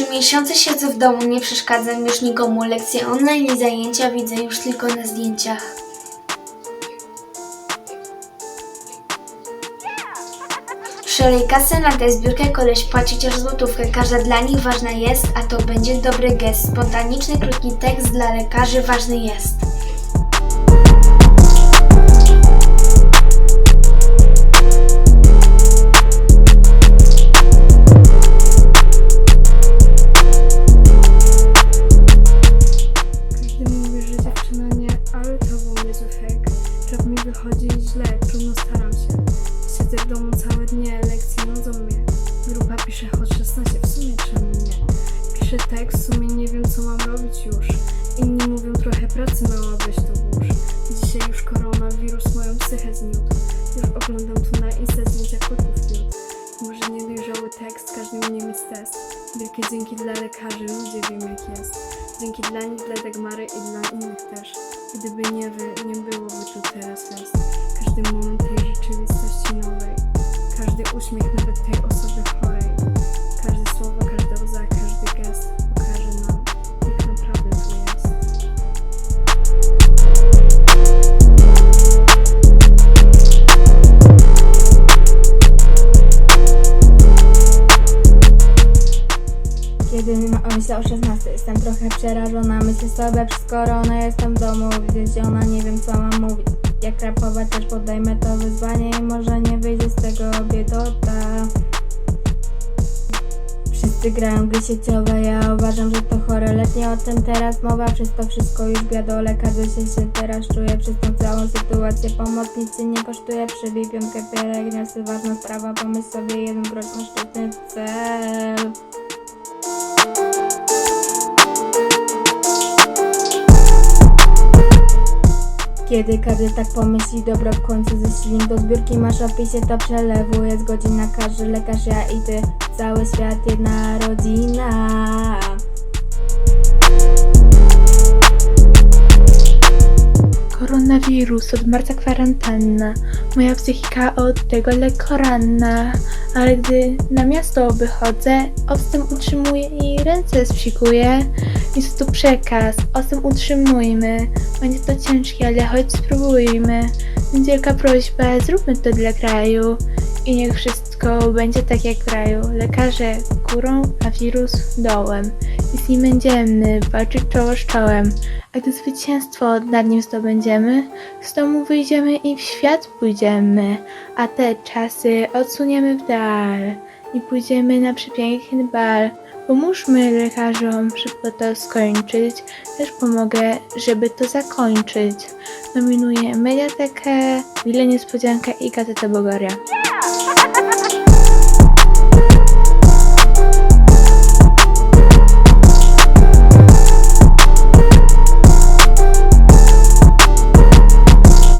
miesiące siedzę w domu, nie przeszkadzam już nikomu. Lekcje online i zajęcia widzę już tylko na zdjęciach. Przelej kasę na tę zbiórkę, koleś płaci chociaż złotówkę. Każda dla nich ważna jest, a to będzie dobry gest. Spontaniczny, krótki tekst dla lekarzy ważny jest. Tekst, w sumie nie wiem co mam robić już. Inni mówią trochę pracy weź to włóż. Dzisiaj już koronawirus moją psychę zmiótł. Już oglądam tu na Insta zdjęcia kotów fiut. Może niedojrzały tekst, każdy mnie jest test. Wielkie dzięki dla lekarzy, ludzie wiem jak jest. Dzięki dla nich, dla Dagmary i dla innych też. Gdyby nie wy, nie byłoby tu teraz nas. Każdy moment tej rzeczywistości nowej. Każdy uśmiech nawet tej osoby myślę o 16, jestem trochę przerażona. Myślę sobie przez koronę, jestem w domu Wiedziona, nie wiem co mam mówić. Jak rapować też podejmę to wyzwanie I może nie wyjdzie z tego biedota. Wszyscy grają gry sieciowe, ja uważam, że to chore. Lecz nie o tym teraz mowa, przez to wszystko już biadole Każdy się, się teraz czuje przez tą całą sytuację. Pomocnicy nie kosztuje, przybij piątkę pielęgnacji Ważna sprawa, pomyśl sobie jeden grosz na szczytny cel Kiedy każdy tak pomyśli, dobro w końcu ześlin Do zbiórki masz opisie, to przelewu Jest godzina, każdy lekarz, ja i ty Cały świat, jedna rodzina Koronawirus, od marca kwarantanna. Moja psychika od tego lekko ranna. Ale gdy na miasto wychodzę, octem utrzymuję i ręce spsikuję. Jest tu przekaz, octem utrzymujmy. Będzie to ciężkie, ale choć spróbujmy. Wielka prośba, zróbmy to dla kraju. I niech wszystko będzie tak jak w kraju. Lekarze górą, a wirus dołem. I z nim będziemy walczyć czoło z czołem. A gdy zwycięstwo nad nim zdobędziemy, z domu wyjdziemy i w świat pójdziemy, a te czasy odsuniemy w dal i pójdziemy na przepiękny bal. Pomóżmy lekarzom szybko to skończyć, też pomogę, żeby to zakończyć. Nominuję Mediatekę, Wilę Niespodziankę i Gazetę Bogoria.